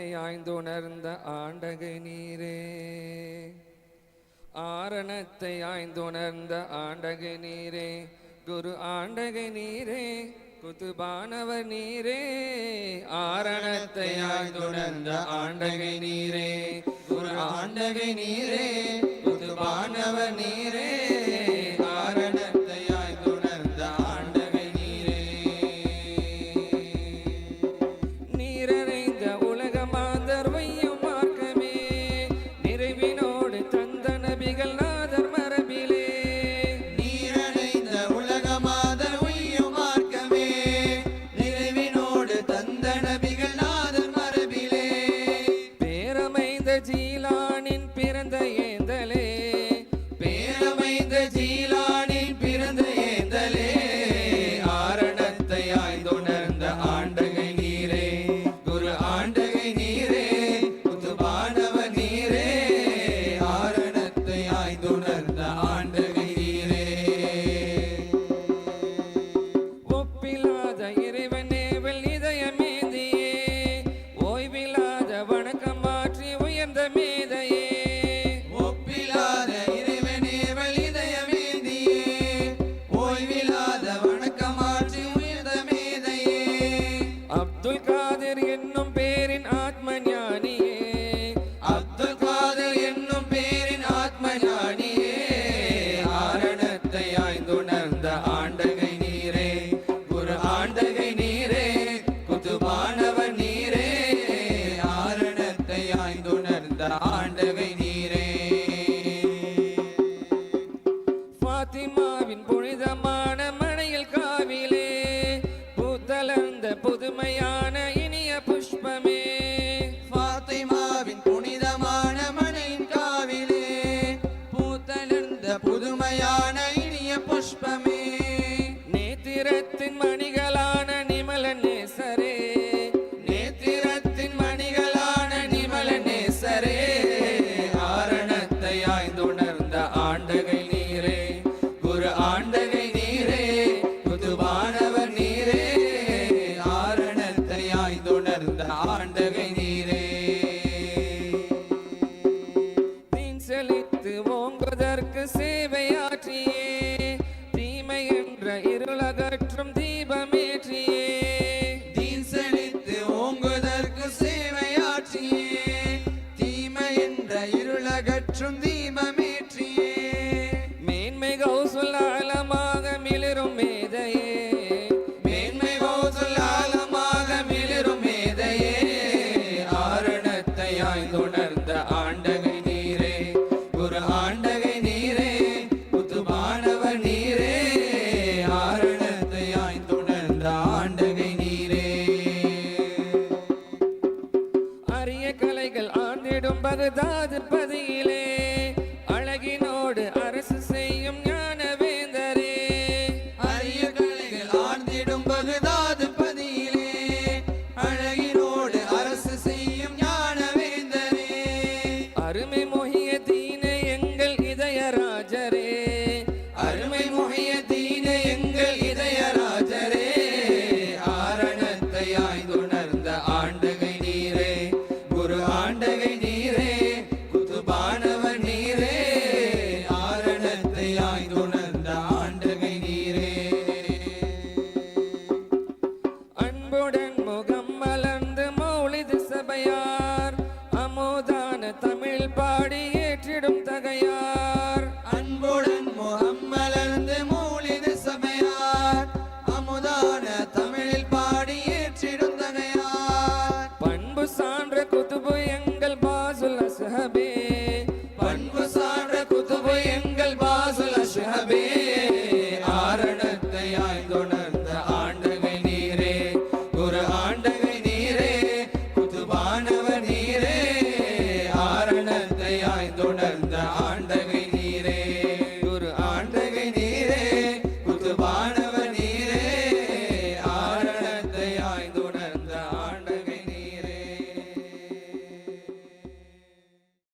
ஆய்ந்துணர்ந்த ஆண்டகு நீரே. ஆரணத்தை ஆய்ந்துணர்ந்த ஆண்டகு நீரே. குரு ஆண்டகு நீரே குதுபானவர் நீரே. ஆரணத்தை ஆய்ந்துணர்ந்த ஆண்டகை நீரே. குரு ஆண்டகை நீரே குதுபானவர் நீரே. பாதை நீரே பாத்திமாவின் புனிதமான மனையில் காவிலே பூத்தலர்ந்த புதுமையான இனிய புஷ்பமே. பாத்திமாவின் புனிதமான புதுமையான செழித்து ஓங்குவதற்கு சேவையாற்றியே. தீமை என்ற இருளகற்றும் தீபமேற்றியே. தீன் செழித்து ஓங்குவதற்கு சேவையாற்றியே. தீமை என்ற இருளகற்றும் தீபமேற்றியே. மேன்மை கௌசலாலமாக மிளிரும் மேதையே. மேன்மை கௌசலாலமாக மிளிரும் மேதையே. ஆரணத்தை ஆய்ந்துணர் திருப்பதியிலே கொண்டாடி ஏற்றிடும் தகையார். அன்போடு